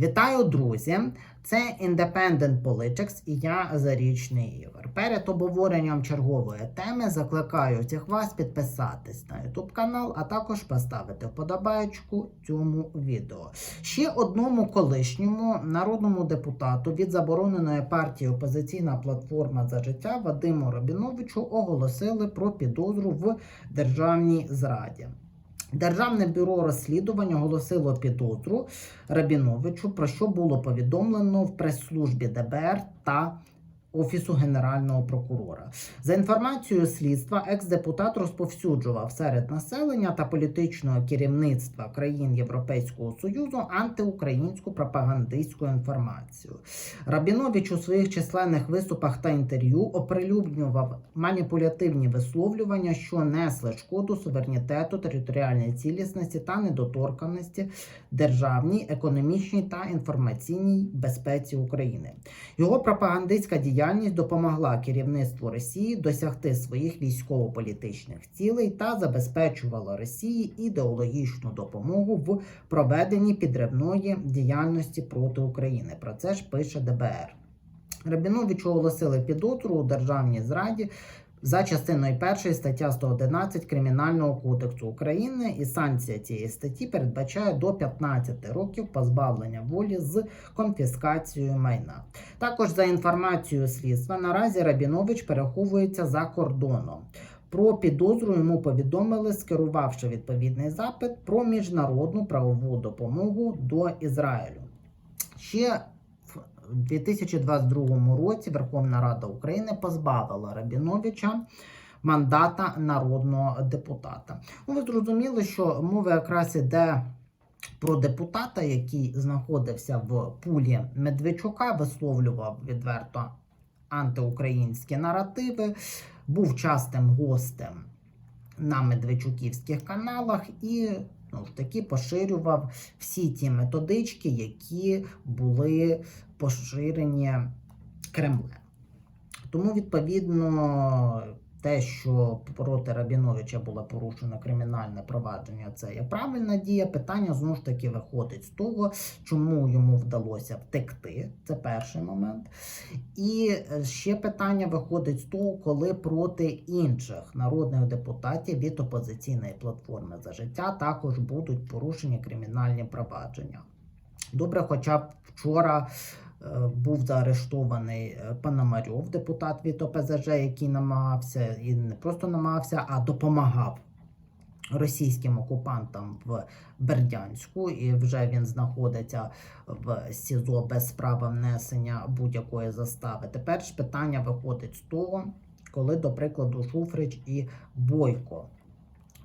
Вітаю, друзі! Це Independent Politics і я Зарічний Ігор. Перед обговоренням чергової теми закликаю всіх вас підписатись на YouTube канал, а також поставити вподобайку цьому відео. Ще одному колишньому народному депутату від забороненої партії Опозиційна платформа за життя Вадиму Робіновичу оголосили про підозру в державній зраді. Державне бюро розслідувань оголосило підозру Рабіновичу, про що було повідомлено в прес-службі ДБР та Офісу Генерального прокурора. За інформацією слідства, екс-депутат розповсюджував серед населення та політичного керівництва країн Європейського Союзу антиукраїнську пропагандистську інформацію. Рабінович у своїх численних виступах та інтерв'ю оприлюднював маніпулятивні висловлювання, що несли шкоду суверенітету, територіальній цілісності та недоторканості державній, економічній та інформаційній безпеці України. Його пропагандистська діяльність допомогла керівництву Росії досягти своїх військово-політичних цілей та забезпечувала Росії ідеологічну допомогу в проведенні підривної діяльності проти України. Про це ж пише ДБР. Рабіновичу оголосили підозру у державній зраді за частиною 1 стаття 111 Кримінального кодексу України, і санкція цієї статті передбачає до 15 років позбавлення волі з конфіскацією майна. Також за інформацією слідства, наразі Рабінович переховується за кордоном. Про підозру йому повідомили, скерувавши відповідний запит про міжнародну правову допомогу до Ізраїлю. Ще в 2022 році Верховна Рада України позбавила Рабіновича мандата народного депутата. Ну, ви зрозуміли, що мова якраз іде про депутата, який знаходився в пулі Медведчука, висловлював відверто антиукраїнські наративи, був частим гостем на медведчуківських каналах і таки поширював всі ті методички, які були поширені Кремлем. Тому, відповідно, те, що проти Рабіновича було порушено кримінальне провадження, це є правильна дія. Питання знову ж таки виходить з того, чому йому вдалося втекти. Це перший момент. І ще питання виходить з того, коли проти інших народних депутатів від опозиційної платформи за життя також будуть порушені кримінальні провадження. Добре, хоча б вчора. Був заарештований е, Пономарьов, депутат від ОПЗЖ, який намагався і не просто намагався, а допомагав російським окупантам в Бердянську, і вже він знаходиться в СІЗО без права внесення будь-якої застави. Тепер ж питання виходить з того, коли, до прикладу, Шуфрич і Бойко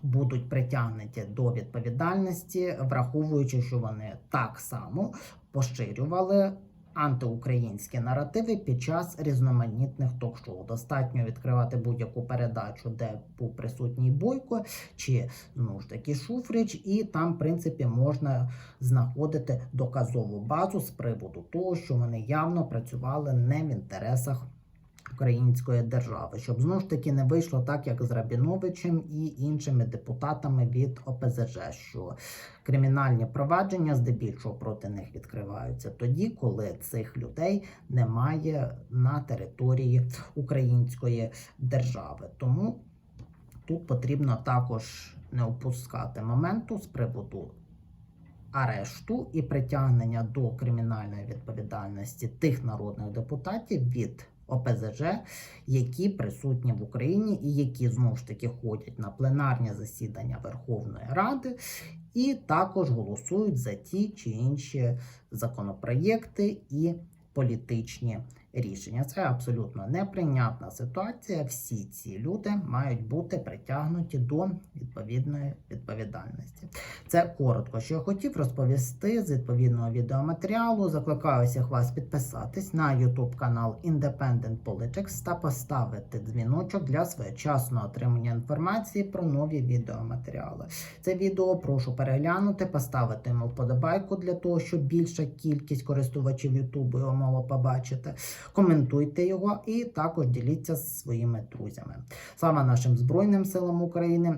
будуть притягнуті до відповідальності, враховуючи, що вони так само поширювали антиукраїнські наративи під час різноманітних ток-шоу. Достатньо відкривати будь-яку передачу, де був присутній Бойко чи ну ж таки Шуфрич, і там, в принципі, можна знаходити доказову базу з приводу того, що вони явно працювали не в інтересах. Української держави, щоб знову ж таки не вийшло так, як з Рабіновичем і іншими депутатами від ОПЗЖ, що кримінальні провадження здебільшого проти них відкриваються тоді, коли цих людей немає на території Української держави. Тому тут потрібно також не опускати моменту з приводу. Арешту і притягнення до кримінальної відповідальності тих народних депутатів від ОПЗЖ, які присутні в Україні і які знову ж таки ходять на пленарні засідання Верховної Ради, і також голосують за ті чи інші законопроєкти і політичні рішення. Це абсолютно неприйнятна ситуація. Всі ці люди мають бути притягнуті до відповідної відповідальності. Це коротко, що я хотів розповісти з відповідного відеоматеріалу. Закликаю всіх вас підписатись на YouTube канал Independent Politics та поставити дзвіночок для своєчасного отримання інформації про нові відеоматеріали. Це відео прошу переглянути, поставити йому вподобайку для того, щоб більша кількість користувачів YouTube його мало побачити. Коментуйте його і також діліться зі своїми друзями. Слава нашим Збройним силам України!